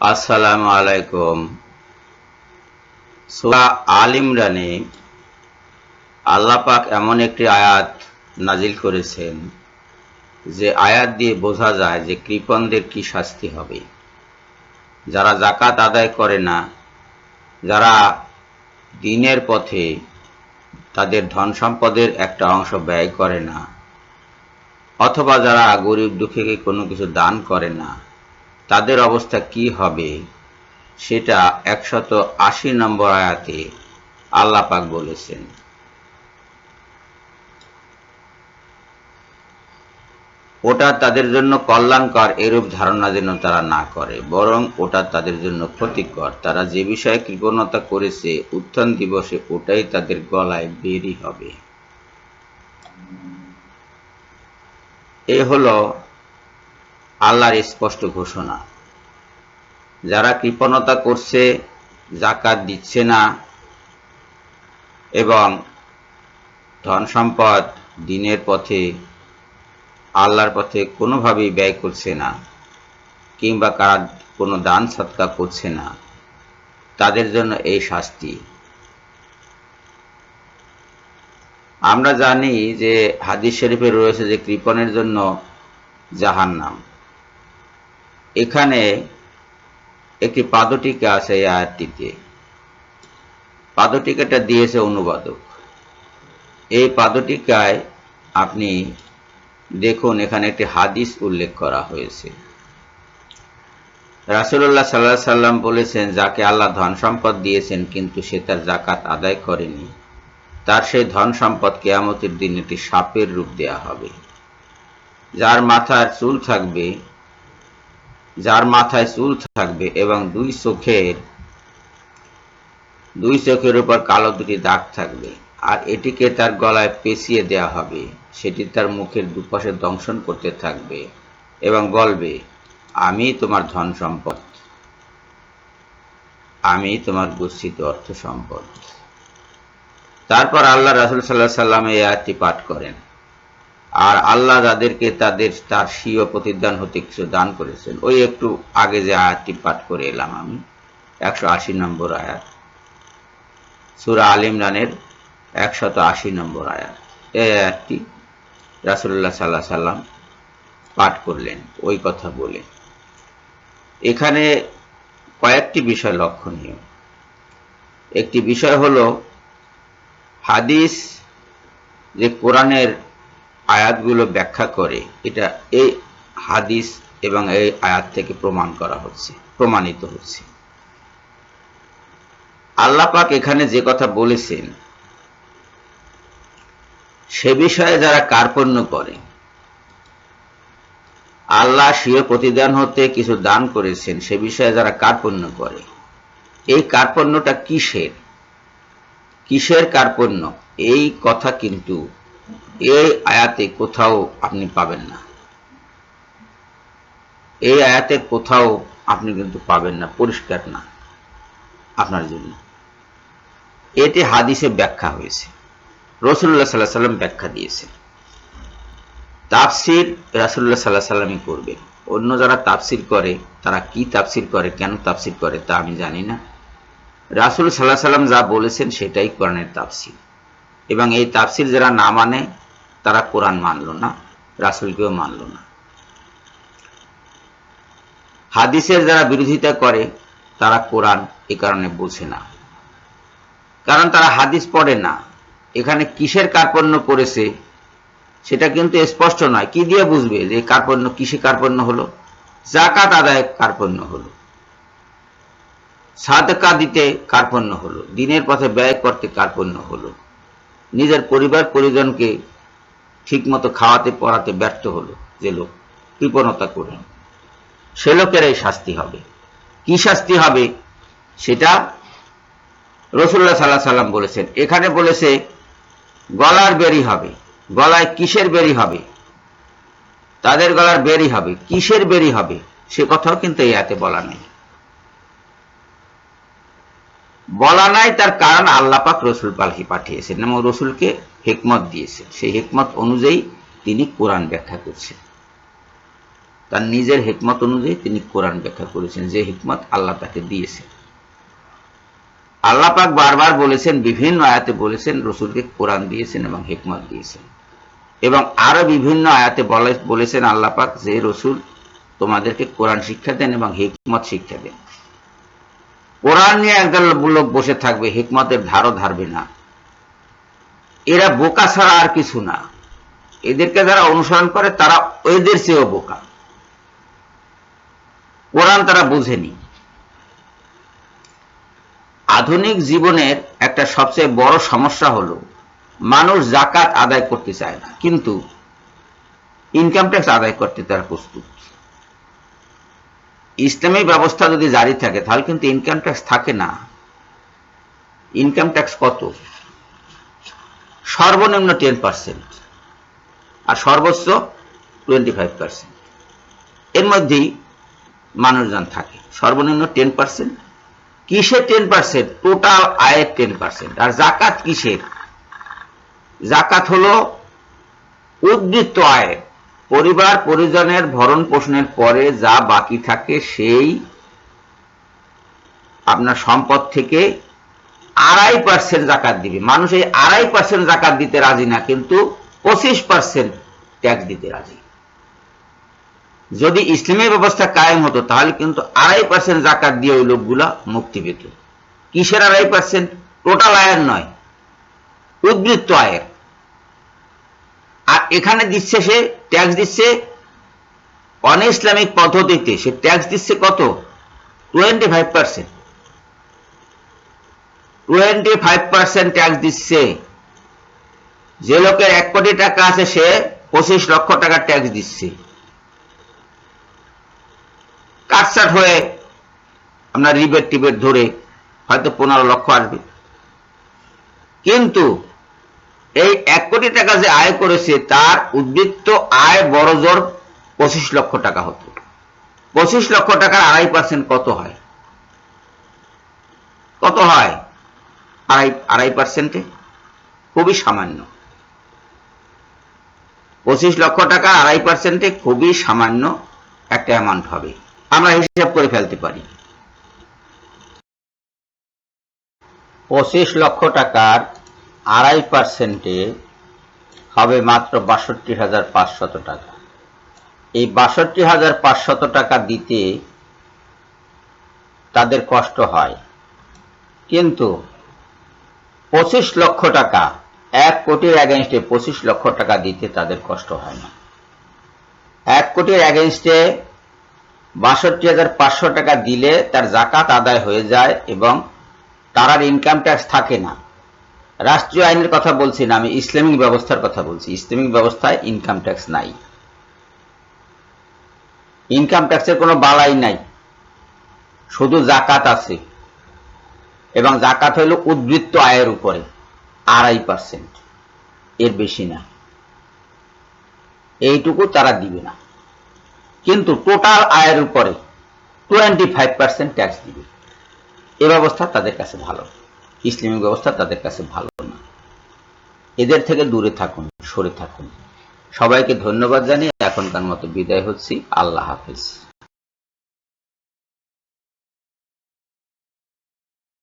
আসসালামু আলাইকুম। সূরা আল ইমরানে আল্লাহ পাক এমন একটি আয়াত নাজিল করেছেন, যে আয়াত দিয়ে বোঝা যায় যে কৃপণদের কি শাস্তি হবে। যারা জাকাত আদায় করে না, যারা দিনের পথে তাদের ধন সম্পদের একটা অংশ ব্যয় করে না, অথবা যারা গরিব দুঃখীকে কোনো কিছু দান করে না তাদের অবস্থা কি হবে? সেটা একশত আশি নম্বর আয়াতে আল্লাহ পাক বলেছেন। ওটা তাদের জন্য কল্যাণকর এরূপ ধারণা যেন তারা না করে, বরং ওটা তাদের জন্য ক্ষতিকর। তারা যে বিষয়ে কৃপণতা করেছে, উত্থান দিবসে ওটাই তাদের গলায় বেরি হবে। এ হলো আল্লাহর স্পষ্ট ঘোষণা। যারা কৃপণতা করছে জাকাত দিচ্ছে না, এবং ধন সম্পদ দিনের পথে, আল্লাহর পথে কোনোভাবেই ব্যয় করছে না, কিংবা কারা কোনো দান সৎকা করছে না, তাদের জন্য এই শাস্তি। আমরা জানি যে হাদিস শরীফে রয়েছে যে কৃপণের জন্য জাহান্নাম। এখানে একটি পাদটিকা আছে এই আয়াতটিতে। পাদটিকাটা দিয়েছে অনুবাদক। এই পাদটিকায় আপনি দেখুন এখানে একটি হাদিস উল্লেখ করা হয়েছে। রাসুল্লাহ সাল্লাহ সাল্লাম বলেছেন, যাকে আল্লাহ ধন সম্পদ দিয়েছেন, কিন্তু সে তার জাকাত আদায় করেনি, তার সেই ধন সম্পদ কেয়ামতের দিন একটি সাপের রূপ দেয়া হবে। যার মাথার চুল থাকবে যার মাথায় চুল থাকবে এবং দুই চোখের দুই চোখের উপর কালো দুটি দাগ থাকবে। আর এটিকে তার গলায় পেঁচিয়ে দেয়া হবে। সেটি তার মুখের দুপাশে দংশন করতে থাকবে এবং বলবে, আমি তোমার ধন সম্পদ। আমি তোমার গচ্ছিত অর্থ সম্পদ। তারপর আল্লাহ রাসুল সাল্লাহ সাল্লাম এই আয়াতটি পাঠ করেন। আর আল্লাহ যাদেরকে তাদের, তার স্বীয় প্রতিদান হতে কিছু দান করেছেন। ওই একটু আগে যে আয়াতটি পাঠ করে এলাম আমি, একশো আশি নম্বর আয়াত। সুরা আল ইমরানের একশত আশি নম্বর আয়াত। এই আয়াতটি রাসুল্লাহ সাল্লাহ সাল্লাম পাঠ করলেন, ওই কথা বলে। এখানে কয়েকটি বিষয় লক্ষণীয়। একটি বিষয় হলো, হাদিস যে কোরআনের আয়াতগুলো ব্যাখ্যা করে এটা এই হাদিস এবং এই আয়াত থেকে প্রমাণ করা হচ্ছে, প্রমাণিত হচ্ছে। আল্লাহ পাক এখানে যে কথা বলেছেন, সে বিষয়ে যারা কার্পণ্য করে, আল্লাহ স্বীয় প্রতিদান হতে কিছু দান করেছেন, সে বিষয়ে যারা কার্পণ্য করে, এই কার্পণ্যটা কিসের? কিসের কার্পণ্য? এই কথা কিন্তু এই আয়াতে কোথাও আপনি পাবেন না। এই আয়াতে কোথাও আপনি কিন্তু পাবেন না, পরিষ্কার না আপনার জন্য। এটি হাদিসে ব্যাখ্যা হয়েছে। রসুল্লাহ সাল্লাহ সাল্লাম ব্যাখ্যা দিয়েছেন তাফসির রাসুল্লাহ সাল্লাহ সাল্লামই করবেন অন্য যারা তাফসির করে, তারা কি তাফসির করে, কেন তাফসির করে, তা আমি জানি না। রাসুল সাল্লাহ সাল্লাম যা বলেছেন সেটাই কোরআনের তাফসির। এবং এই তাফসির যারা না মানে তারা কোরআন মানল না, রাসুলকেও মানল না। হাদিসের যারা বিরোধিতা করে, তারা কোরআন এ কারণে বোঝে না। কারণ তারা হাদিস পড়ে না। এখানে কিসের কার্পণ্য করেছে সেটা কিন্তু স্পষ্ট নয়। কি দিয়ে বুঝবে যে কার্পণ্য কিসে কার্পণ্য হলো? জাকাত আদায় কার্পণ্য হলো। সাদকা দিতে কার্পণ্য হলো। দিনের পথে ব্যয় করতে কার্পণ্য হলো। নিজের পরিবার পরিজনকে ঠিকমতো খাওয়াতে, পড়াতে ব্যর্থ হলো যে লোক। কৃপণতা করে সে লোকের এই শাস্তি হবে। কি শাস্তি হবে? সেটা রসুল্লাহ সাল্লাহ সাল্লাম বলেছেন। এখানে বলেছে, গলার বেরি হবে। গলায় কিসের বেরি হবে? তাদের গলার বেরি হবে। কিসের বেরি হবে? সে কথাও কিন্তু এই হাতে বলা নেই। বলা নাই তার কারণ আল্লাপাক রসুল পালহি পাঠিয়েছেন এবং রসুলকে হেকমত দিয়েছেন সেই হেকমত অনুযায়ী তিনি কোরআন ব্যাখ্যা করছেন। তার নিজের হিকমত অনুযায়ী তিনি কোরআন ব্যাখ্যা করেছেন, যে হিকমত আল্লাহ তাকে দিয়েছেন আল্লাহ পাক বারবার বলেছেন, বিভিন্ন আয়াতে বলেছেন, রসুলকে কোরআন দিয়েছেন এবং হিকমত দিয়েছেন। এবং আরও বিভিন্ন আয়াতে বলে- বলেছেন আল্লাহ পাক, যে রসুল তোমাদেরকে কোরআন শিক্ষা দেন এবং হেকমত শিক্ষা দেন। কোরআন নিয়ে একদল লোক বসে থাকবে, হেকমতের ধারও ধারবে না। এরা বোকা ছাড়া আর কিছু না। এদেরকে যারা অনুসরণ করে, তারা এদের চেয়েও বোকা। কোরআন তারা বুঝেনি। আধুনিক জীবনের একটা সবচেয়ে বড় সমস্যা হলো, মানুষ জাকাত আদায় করতে চায় না, কিন্তু ইনকাম ট্যাক্স আদায় করতে তারা প্রস্তুত। ইসলামী ব্যবস্থা যদি জারি থাকে, তাহলে কিন্তু ইনকাম ট্যাক্স থাকে না। ইনকাম ট্যাক্স কত? সর্বনিম্ন টেন পার্সেন্ট আর সর্বোচ্চ টোয়েন্টি ফাইভ পার্সেন্ট এর মধ্যেই মানুষজন থাকে। সর্বনিম্ন টেন পার্সেন্ট কিসের টেন পার্সেন্ট টোটাল আয়ের টেন পার্সেন্ট আর জাকাত কিসের জাকাত হলো উদ্বৃত্ত আয়ের পরিবার, পরিজনের ভরণ পোষণের পরে যা বাকি থাকে সেই আপনার সম্পদ থেকে আড়াই পার্সেন্ট জাকাত দিবে। মানুষ এই আড়াই পার্সেন্ট জাকাত দিতে রাজি না, কিন্তু পঁচিশ পার্সেন্ট ট্যাক্স দিতে রাজি। যদি ইসলামী ব্যবস্থা কায়েম হতো, তাহলে কিন্তু আড়াই পার্সেন্ট জাকাত দিয়ে ওই লোকগুলা মুক্তি পেত। কিসের আড়াই পার্সেন্ট টোটাল আয়ের নয়, উদ্বৃত্ত আয়ের। আর এখানে দিচ্ছে সে, ট্যাক্স দিচ্ছে অন ইসলামিক পদ্ধতিতে। সে ট্যাক্স দিচ্ছে কত? Twenty five percent twenty five percent tax দিচ্ছে। যে লোকের এক কোটি টাকা আছে, সে পঁচিশ লক্ষ টাকা ট্যাক্স দিচ্ছে। কাটসাট হয়ে আপনার রিবেট টিবেট ধরে হয়তো পনেরো লক্ষ আসবে। কিন্তু এই এক কোটি টাকা যে আয় করেছে, তার উদ্বৃত্ত আয় বড় জোর পঁচিশ লক্ষ টাকা হতো। পঁচিশ লক্ষ টাকার আড়াই পার্সেন্ট কত হয়? কত হয়? আড়াই আড়াই পার্সেন্টে খুবই সামান্য। পঁচিশ লক্ষ টাকা আড়াই পার্সেন্টে খুবই সামান্য একটা অ্যামাউন্ট হবে। আমরা হিসাব করে ফেলতে পারি। পঁচিশ লক্ষ টাকার আড়াই পার্সেন্টে হবে মাত্র বাষট্টি হাজার পাঁচশত টাকা। এই বাষট্টি হাজার পাঁচশত টাকা দিতে তাদের কষ্ট হয়। কিন্তু পঁচিশ লক্ষ টাকা। এক কোটির অ্যাগেনস্টে পঁচিশ লক্ষ টাকা দিতে তাদের কষ্ট হয় না। এক কোটির অ্যাগেনস্টে বাষট্টি হাজার পাঁচশো টাকা দিলে তার জাকাত আদায় হয়ে যায় এবং তার আর ইনকাম ট্যাক্স থাকে না। রাষ্ট্রীয় আইনের কথা বলছি না, আমি ইসলামিক ব্যবস্থার কথা বলছি। ইসলামিক ব্যবস্থায় ইনকাম ট্যাক্স নাই। ইনকাম ট্যাক্সের কোনো বালাই নাই। শুধু জাকাত আছে। এবং জাকাত হইল উদ্বৃত্ত আয়ের উপরে, আড়াই পার্সেন্ট এর বেশি না। এইটুকু তারা দিবে না। কিন্তু টোটাল আয়ের উপরে টোয়েন্টি ফাইভ পার্সেন্ট ট্যাক্স দিবে। এ ব্যবস্থা তাদের কাছে ভালো। ইসলামিক ব্যবস্থা তাদের কাছে ভালো না। এদের থেকে দূরে থাকুন, সরে থাকুন। সবাইকে ধন্যবাদ জানিয়ে এখনকার মতো বিদায় হচ্ছি। আল্লাহ হাফিজ।